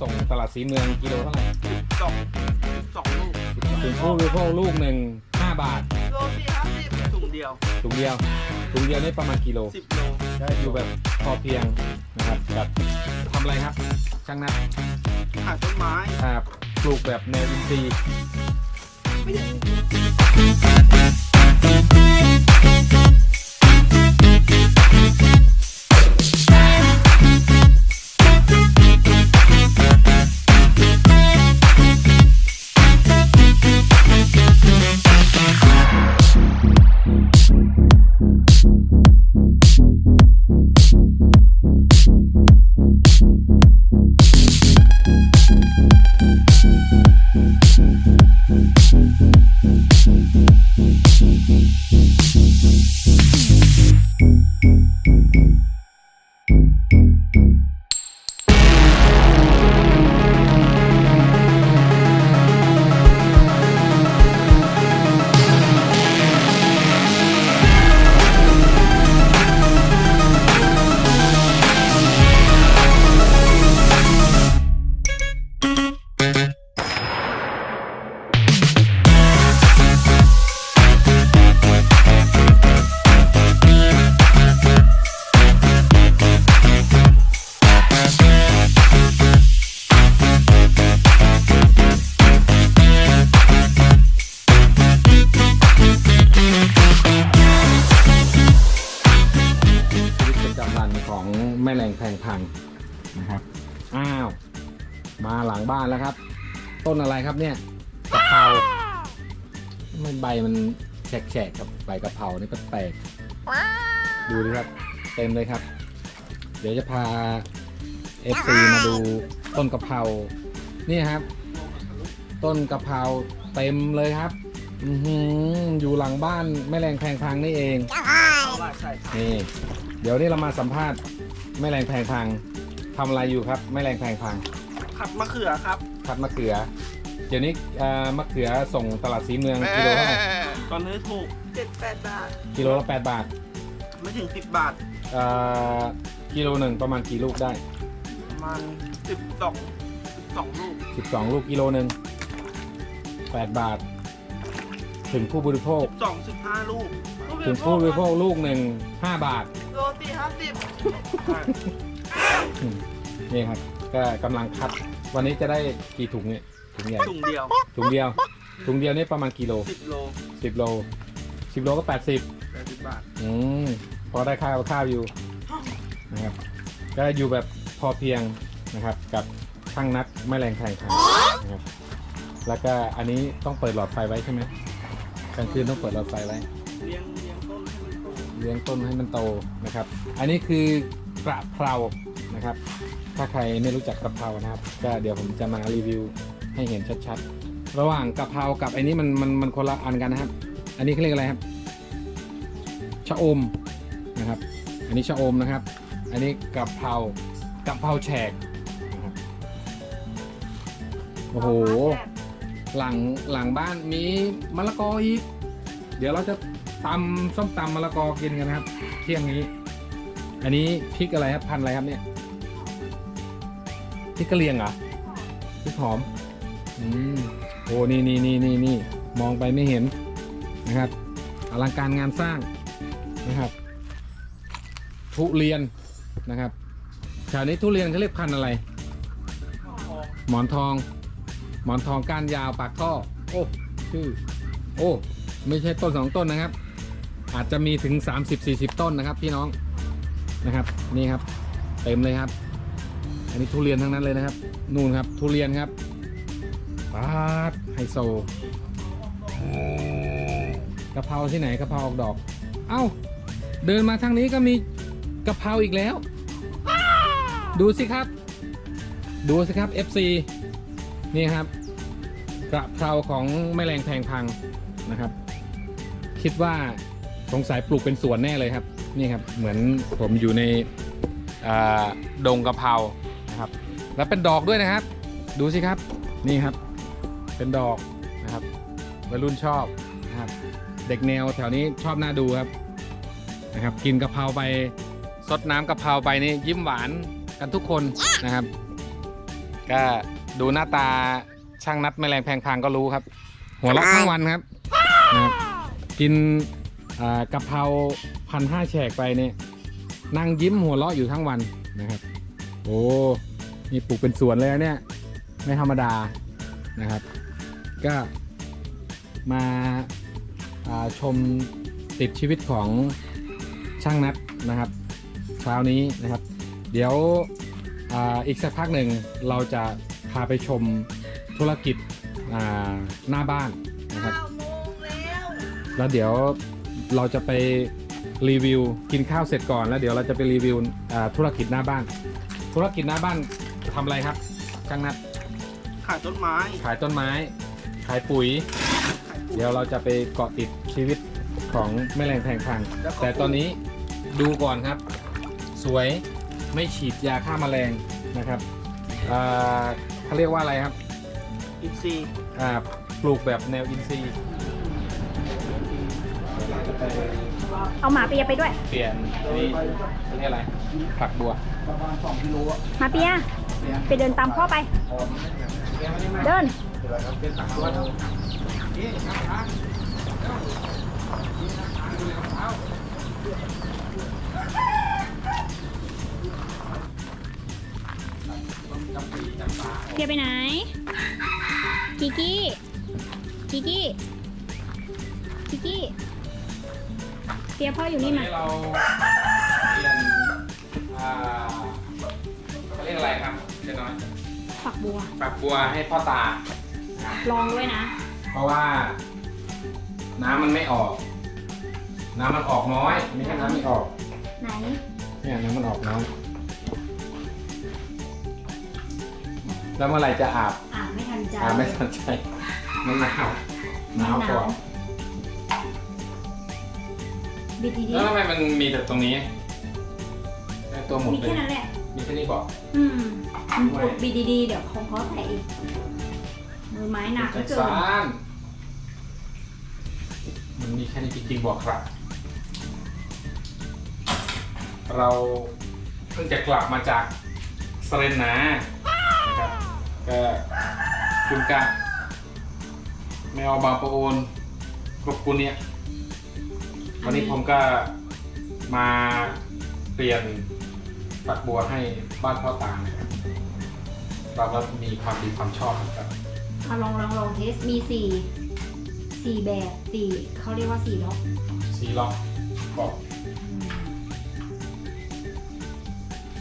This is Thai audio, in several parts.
ส่งตลาดสีเมืองกิโลเท่าไหร่สองสองลูกถึงผู้บริโภคลูกหนึ่งห้าบาทโลสี่ห้าสิบถุงเดียวถุงเดียวถุงเดียวนี่ประมาณกิโลสิบโลก็อยู่แบบพอเพียงนะครับกับทำอะไรครับ ช่างนัดขายต้นไม้ครับปลูกแบบแนวอินทรีย์ นะครับอ้าว มาหลังบ้านแล้วครับ ต้นอะไรครับเนี่ยกะเพราไม่ใบมันแฉกๆครับใบกะเพรานี่ก็แปลกดูดิครับ เต็มเลยครับ เดี๋ยวจะพา FC มาดูต้นกะเพรานี่ครับ ต้นกะเพราเต็มเลยครับอือหืออยู่หลังบ้านแม่แรงแพงพังนี่เองเอาว่าใช่ครับนี่เดี๋ยวนี้เรามาสัมภาษณ์แม่แรงแพงพัง ทำอะไรอยู่ครับแม่แรงแพงพังขัดมะเขือครับคัดมะเขือ เดี๋ยวนี้เอ่อมะเขือส่งตลาดสีเมืองกิโลเท่าไหร่ตอนนี้ถูกเจ็ดแปดบาทกิโลละแปดบาทไม่ถึงสิบบาทเอ่อกิโลหนึ่งประมาณกี่ลูกได้ประมาณสิบสองสิบสองลูก12ลูกกิโลหนึ่งแปดบาท ถึงผู้บริโภคสองสิบห้าลูก ถึงผู้บริโภคลูกหนึ่งห้าบาท โลสี่ห้าสิบ อืมนี่ครับก็กำลังคัด วันนี้จะได้กี่ถุงเนี่ยถุงใหญ่ถุงเดียวถุงเดียวถุงเดียวนี่ประมาณกี่โลสิบโลสิบโลสิบโลก็แปดสิบแปดสิบบาทอืมพอได้ข้าวข้าวอยู่นะครับก็อยู่แบบพอเพียงนะครับ กับช่างนัดไม่แรงแข่งขันนะครับแล้วก็อันนี้ต้องเปิดหลอดไฟไว้ใช่ไหมกลางคืนต้องเปิดหลอดไฟไว้ เลี้ยงเลี้ยงต้นให้มันโตเลี้ยงต้นให้มันโตนะครับ อันนี้คือกระเพรา นะครับ ถ้าใครไม่รู้จักกระเพรานะครับ ก็เดี๋ยวผมจะมารีวิวให้เห็นชัดๆ ระหว่างกระเพรากับอันนี้มันมันมันคนละอันกันนะครับ อันนี้เขาเรียกอะไรครับ ชะอมนะครับ อันนี้ชะอมนะครับ อันนี้กะเพรากะเพราแฉกนะครับ โอ้โห หลังหลังบ้านมีมะละกออีก เดี๋ยวเราจะตำส้มตำมะละกอกินกันนะครับ เที่ยงนี้ อันนี้พริกอะไรครับพันอะไรครับเนี่ย ริกกะเหรี่ยงเหรอพริกหอมอืมโอ้นี่นี่นี่นี่นี่มองไปไม่เห็นนะครับอลังการงานสร้างนะครับทุเรียนนะครับแถวนี้ทุเรียนเขาเรียกพันธุ์อะไร หมอนทอง หมอนทองก้านยาวปากท่อโอ้ชื่อโอ้ไม่ใช่ต้นสองต้นนะครับ อาจจะมีถึง 30-40 ต้นนะครับ พี่น้องนะครับ นี่ครับ เต็มเลยครับ อันนี้ทุเรียนทั้งนั้นเลยนะครับ นู่นครับ ทุเรียนครับปาดไฮโซกะเพราที่ไหนกะเพราออกดอก เอ้า เดินมาทางนี้ก็มีกะเพราอีกแล้ว ดูสิครับ ดูสิครับ FC นี่ครับกระเพราของแม่แรงแพงพังนะครับ คิดว่าสงสัยปลูกเป็นสวนแน่เลยครับ นี่ครับ เหมือนผมอยู่ในดงกะเพรา แล้วเป็นดอกด้วยนะครับ ดูสิครับนี่ครับ เป็นดอกนะครับวัยรุ่นชอบนะครับ เด็กแนวแถวนี้ชอบน่าดูครับนะครับ กินกะเพราไปซดน้ำกะเพราไปนี่ยิ้มหวานกันทุกคนนะครับ ก็ดูหน้าตาช่างนัดแมลงแพงพางก็รู้ครับ หัวเราะทั้งวันครับนะครับ กินกะเพราพันห้าแฉกไปเนี่ยนั่งยิ้มหัวเราะอยู่ทั้งวันนะครับ โอ้ นี่ปลูกเป็นสวนเลยนะเนี่ย ไม่ธรรมดานะครับ ก็มาอ่าชมติดชีวิตของช่างนัดนะครับเช้านี้นะครับ เดี๋ยวอาอีกสักพักหนึ่งเราจะพาไปชมธุรกิจอ่าหน้าบ้านนะครับแล้วเดี๋ยวเราจะไปรีวิวกินข้าวเสร็จก่อนแล้วเดี๋ยวเราจะไปรีวิวอ่าธุรกิจหน้าบ้าน ธุรกิจหน้าบ้าน ทำอะไรครับช่างนัดขายต้นไม้ขายต้นไม้ ขายปุ๋ย ขายปุ๋ย เดี๋ยวเราจะไปเกาะติดชีวิตของแม่แรงแพงพัง แล้วก็ แต่ตอนนี้ดูก่อนครับ สวยไม่ฉีดยาฆ่าแมลงนะครับอ่าเขาเรียกว่าอะไรครับอินซีย์อ่าปลูกแบบแนวอินทรีย์เดี๋ยวเราจะไปเอาหมาเปียไปด้วย เปลี่ยนอันนี้อันนี้อะไรฝักบัวประมาณสองกิโลอะหมาเปีย ไปเดินตามพ่อไป เดินเกียไปไหน กิกกี้ กิกี้ กิกกี้เปียพ่ออยู่นี่มา บัวฝักบัวให้พ่อตา ลองด้วยนะ เพราะว่า น้ำมันไม่ออก น้ำมันออกน้อย ไม่ใช่น้ำไม่ออก ไหน เนี่ยน้ำมันออกน้อยแล้วเมื่อไหร่จะอาบอ่าไม่ทันใจอาบไม่สนใจมันหนาวหนาวก่อนบิดดีแล้วทำไมมันมีแต่ตรงนี้แค่ตัวหมๆดมีเลแค่ยนั้นแหละ มีแค่นี้บอกอืม มันกดบิดดีๆเดี๋ยวของเขาแตะอีก มือไม้หนักก็เกินมันมีแค่นี้จริงๆบอกครับ เราเพิ่งจะกลับมาจากสเรนนานะครับก็จุนกะไม่เอาบางประโอนครบกุเนี่ย วันนี้ผมก็มาเปลี่ยนฝักบัวให้บ้านพ่อตานะครับ เราก็มีความดีความชอบนะครับเอาลองลองลองเทสมีสี่สี่แบบสี่เขาเรียกว่าสี่ล็อกสีล็อกบอก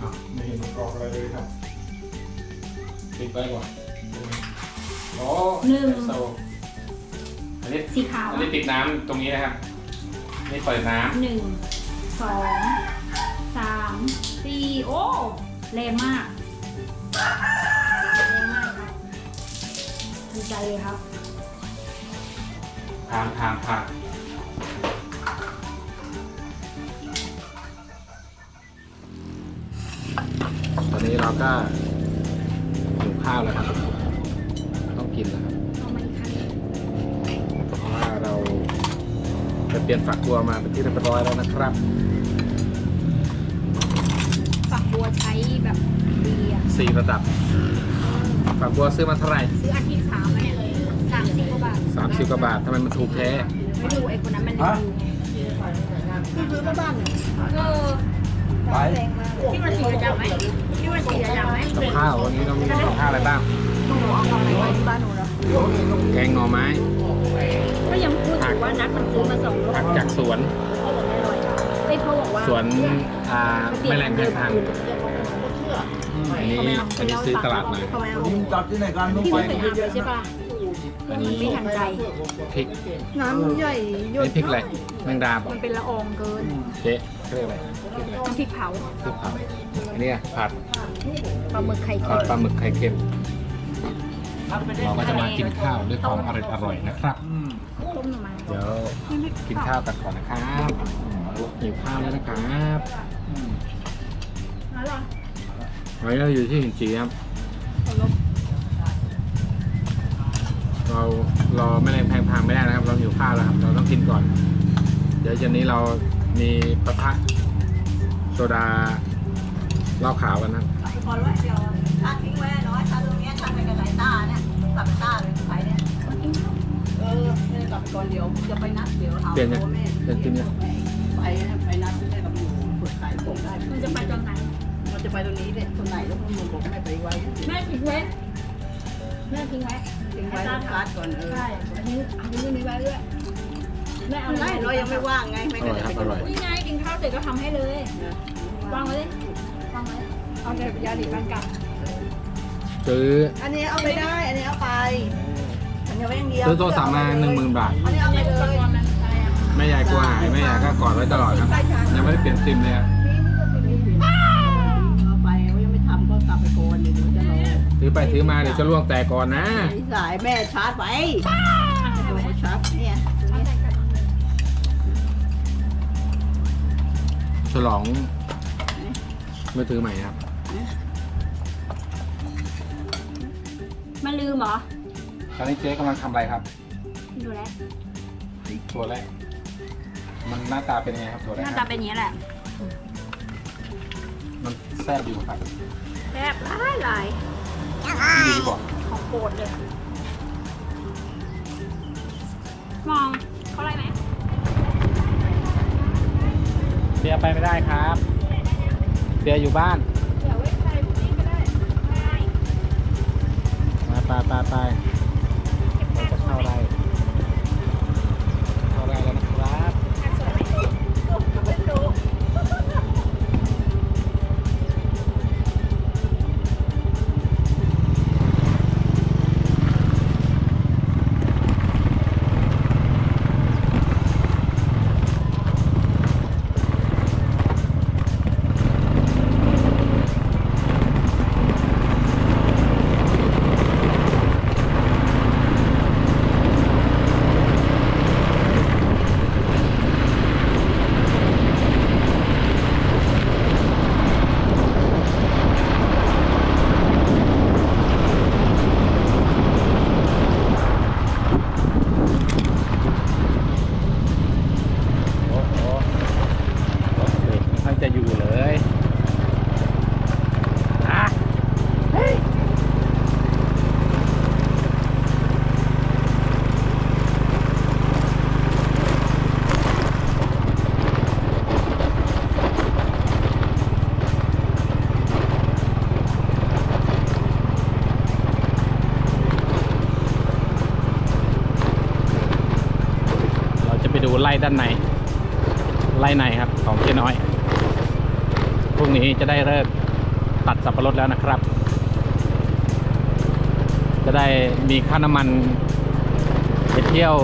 อ้าวไม่เห็นมันกรอกอะไรเลยครับปิดไว้ก่อนโอ้หนึ่งโซอันนี้สีขาวอันอะนี้ปิดน้ำตรงนี้นะครับนี่เปิดน้หนึ่งสองสามสี่โอ้แรงมาก ดีใจเลยครับำทานทานทานตอนนี้เราก็หิวข้าวแล้วครับ ต้องกินแล้วครับเอามาอีกครั้งหนึ่งเพราะว่าเราไปเปลี่ยนฝักบัวมาเป็นที่เรียบร้อยแล้วนะครับ ฝักบัวใช้แบบดีอะสี่ระดับ ฝักบัวซื้อมาเท่าไหร่ ซื้ออาทิาบาทสามสิบกว่าบาททำไมมันถูกแท้ไม่ดูไอ้คนนั้นมันรีวิวไงคือซื้อมาบ้านเนี่ยเออไปที่มันสีดำไหมที่มันสีดำไหมกับข้าววันนี้เรามีกับข้าวอะไรบ้างหนูเอาของอะไรไว้ที่บ้านหนูเหรอแกงหน่อไม้ก็ยังพูดอยู่ว่านัดมันซื้อมาสองโลผักจากสวนเฮ้ยเขาบอกว่าสวนอ่าแม่แรงแพงทางอันนี้อันนี้ซื้อตลาดมาเขาไม่เอายิงจับที่ไหนกันลงพี่ไปไม่เคยอาบเลยใช่ป่ะ อันนี้ไม่ทันใจ พริกน้ำใหญ่หยดนี่พริกอะไรแมงดาบอกมันเป็นละอองเกินเจ๊เขาเรียกอะไรพริกอะไรน้ำพริกเผาพริกเผาอันนี้ผัดปลาหมึกไข่ผัเค็ดมปลาหมึกไข่เค็มเราก็จะมากินข้าวด้วยความอร่อยอร่อยๆนะครับอืมต้มหน่อไม้เดี๋ยวกินข้าวกันก่อนนะครับหิวข้าวแล้วนะครับอืมแล้วเหรอวันนี้เราอยู่ที่หินจีครับ เรารอแม่แรงแพงพางไม่ได้นะครับ เราหิวข้าวแล้วครับ เราต้องกินก่อน เดี๋ยวเย็นนี้เรามีปะทะโซดาเหล้าขาวกันนะครับพอแล้วเดี๋ยวตัดทิ้งไว้น้อยตัดลงไปกับสายตาเนี่ยกลับไปตาเลยไปเนี่ยเออไม่ได้กลับไปก่อนเดี๋ยวจะไปนัดเดี๋ยวเอาเปลี่ยนยังตัวแม่เปลี่ยนทีมยังไปไปนัดแม่กับหนูฝึกขายผมได้มันจะไปตอนไหนมันจะไปตรงนี้เนี่ยคนไหนแล้วมันบอกแม่ไปไว้แม่ทิ้งไว้แม่ทิ้งไว้ ทิ้งไว้ที่คาร์ดก่อนเออใช่ อันนี้อันนี้มีไว้ด้วยแม่เอาไม่เรายังไม่ว่างไงแม่ก็จะไปอร่อยครับอร่อยนี่ไงกินข้าวเสร็จก็ทำให้เลยวางไว้เลยวางไว้เอาแต่ยาดีบ้านกลับซื้ออันนี้เอาไปได้ อันนี้เอาไปอันนี้ไว้อย่างเดียวซื้อโทรศัพท์มาหนึ่งหมื่นบาท อันนี้เอาไปเลยแม่ยายกลัวหายแม่ยายก็กอดไว้ตลอดครับยังไม่ได้เปลี่ยนซิมเลยครับ ถือไปถือมาเดี๋ยวจะล่วงแตกก่อนนะมีสายแม่ชาร์จไว้โดนชาร์จเนี่ยฉลองมือถือใหม่ครับมันลืมเหรอ ตอนนี้เจ๊กำลังทำอะไรครับ ดูแลวตัวแรก มันหน้าตาเป็นยังไงครับตัวแรหกน้าคตารับเป็นอย่างนี้แหละ มันแซ่บอยู่ครับแซ่บหลายหลาย ดีบอกของโปรดเลย มองเขาอะไรไหมเสียไปไม่ได้ครับเสียอยู่บ้านเดี๋ยวไว้ใส่พวกนี้ก็ได้ได้มาไปไปไป ไปดูไล่ด้านในไล่ในครับของเจ๊น้อยพรุ่งนี้จะได้เลิกตัดสับปะรดแล้วนะครับ จะได้มีค่าน้ำมันไปเที่ยว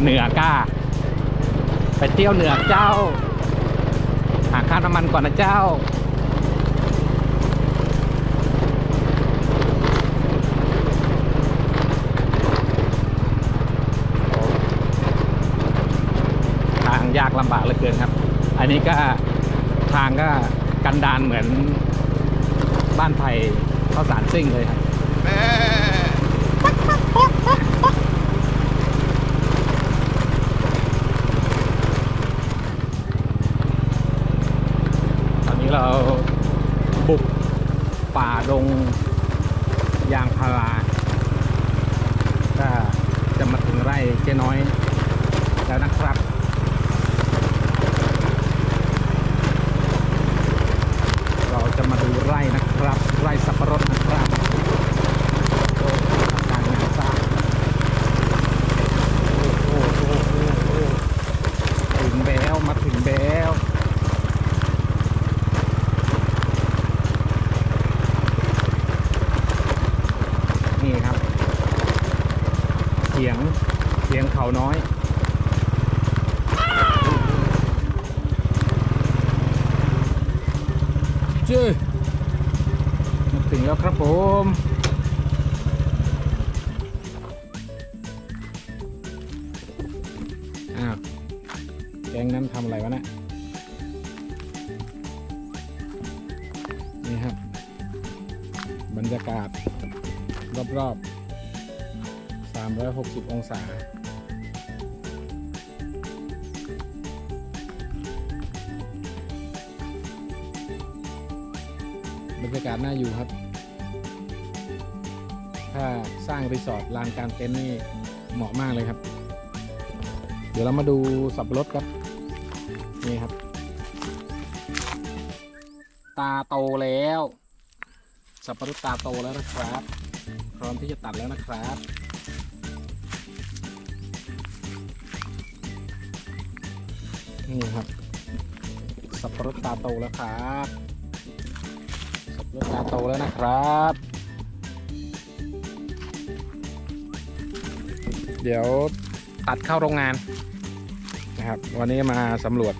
เหนือก้า ไปเที่ยวเหนือเจ้า หาค่าน้ำมันก่อนนะเจ้า ยากลำบากเหลือเกินครับ อันนี้ก็ทางก็กันดานเหมือนบ้านไผ่ข้าวสารซิ่งเลยครับ รรยากาศ รอบๆ 360 องศาบรรยากาศน่าอยู่ครับ ถ้าสร้างรีสอร์ทลานการเต็นท์นี่เหมาะมากเลยครับ เดี๋ยวเรามาดูสับปะรดครับ นี่ครับ ตาโตแล้ว สับปะรดตาโตแล้วนะครับ พร้อมที่จะตัดแล้วนะครับนี่ครับ สับปะรดตาโตแล้วครับ สับปะรดตาโตแล้วนะครับ เดี๋ยวตัดเข้าโรงงานนะครับ วันนี้มาสำรวจ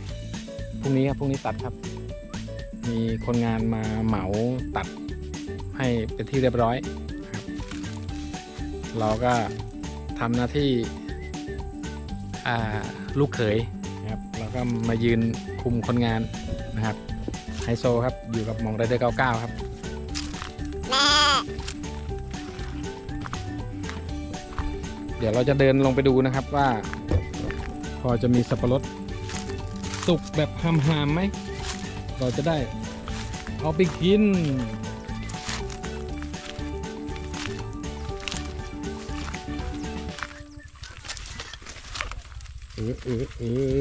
พรุ่งนี้ครับพรุ่งนี้ตัดครับ มีคนงานมาเหมาตัด ให้เป็นที่เรียบร้อยเราก็ทำหน้าที่ลูกเขยนะครับเราก็มายืนคุมคนงานนะครับไฮโซครับอยู่กับมองไรเดอร์99 ครับเดี๋ยวเราจะเดินลงไปดูนะครับว่า พอจะมีสับปะรดสุกแบบหามๆไหม เราจะได้เอาไปกิน อเออเออ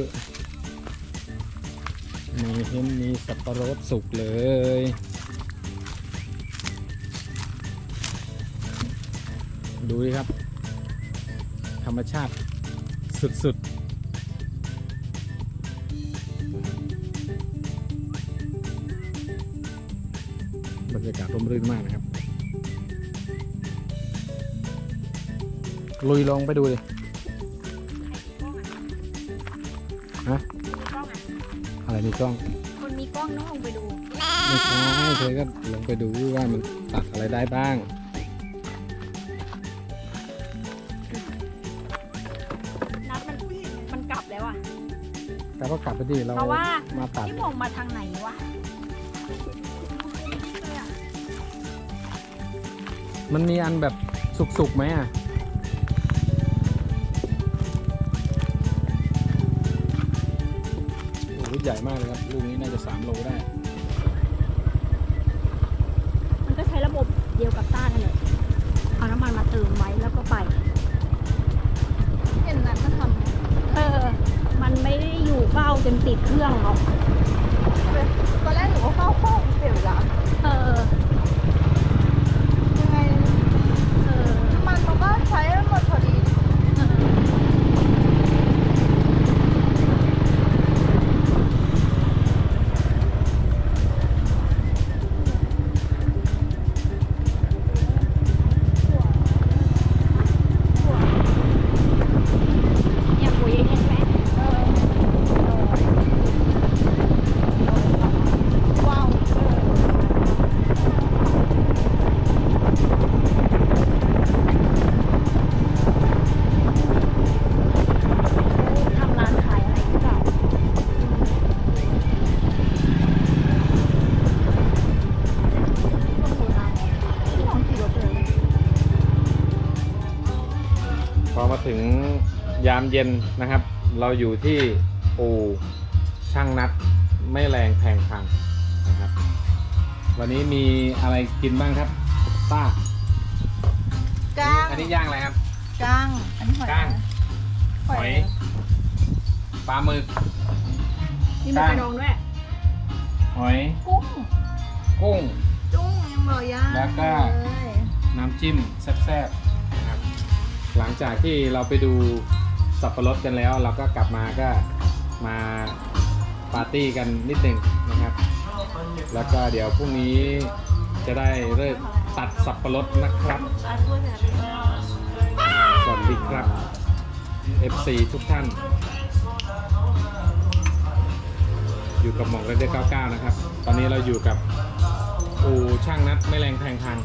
มีเห็นมีสับปะรดสุกเลยดูดิครับ ธรรมชาติสุด ๆบรรยากาศร่มรื่นมากนะครับ ลุยลองไปดูดิฮ มีกล้องคนมีกล้องต้องลงไปดูไม่ใช่เธอก็ลงไปดูว่ามันตัดอะไรได้บ้าง นัดมันมันกลับแล้วอะ แต่ก็กลับไปดิเราเพราะว่า มาตัดพี่มองมาทางไหนวะมันมีอันแบบสุกๆไหมอะ ใหญ่มากเลยครับ ลูกนี้น่าจะ 3 โลได้ มันก็ใช้ระบบเดียวกับต้านั่นแหละเอาน้ำมันมาเติมไว้แล้วก็ไปเห็นนั้นก็ทำเออ มันไม่ได้อยู่เฝ้าจนติดเครื่องหรอกตอนแรกหนูก็เข้าห้องเปลี่ยนเวลา ถึงยามเย็นนะครับ เราอยู่ที่อู่ช่างนัดไม่แรงแพงพังนะครับ วันนี้มีอะไรกินบ้างครับป้าก้างอันนี้ย่างอะไรครับก้างอันนี้หอยก้างหอยปลาหมึกมีหมูกระดองด้วยหอยกุ้งกุ้งจุ้งยังบ่ย่างแล้วก็เลยน้ำจิ้มแซ่บๆนะครับ หลังจากที่เราไปดูสับปะรดกันแล้ว เราก็กลับมาก็มาปาร์ตี้กันนิดหนึ่งนะครับ แล้วก็เดี๋ยวพรุ่งนี้จะได้เลิกตัดสับปะรดนะครับ สวัสดีครับ FC ทุกท่าน อยู่กับหมองเรเดอร์99 นะครับ ตอนนี้เราอยู่กับอูช่างนัดไม่แรงแพงพัง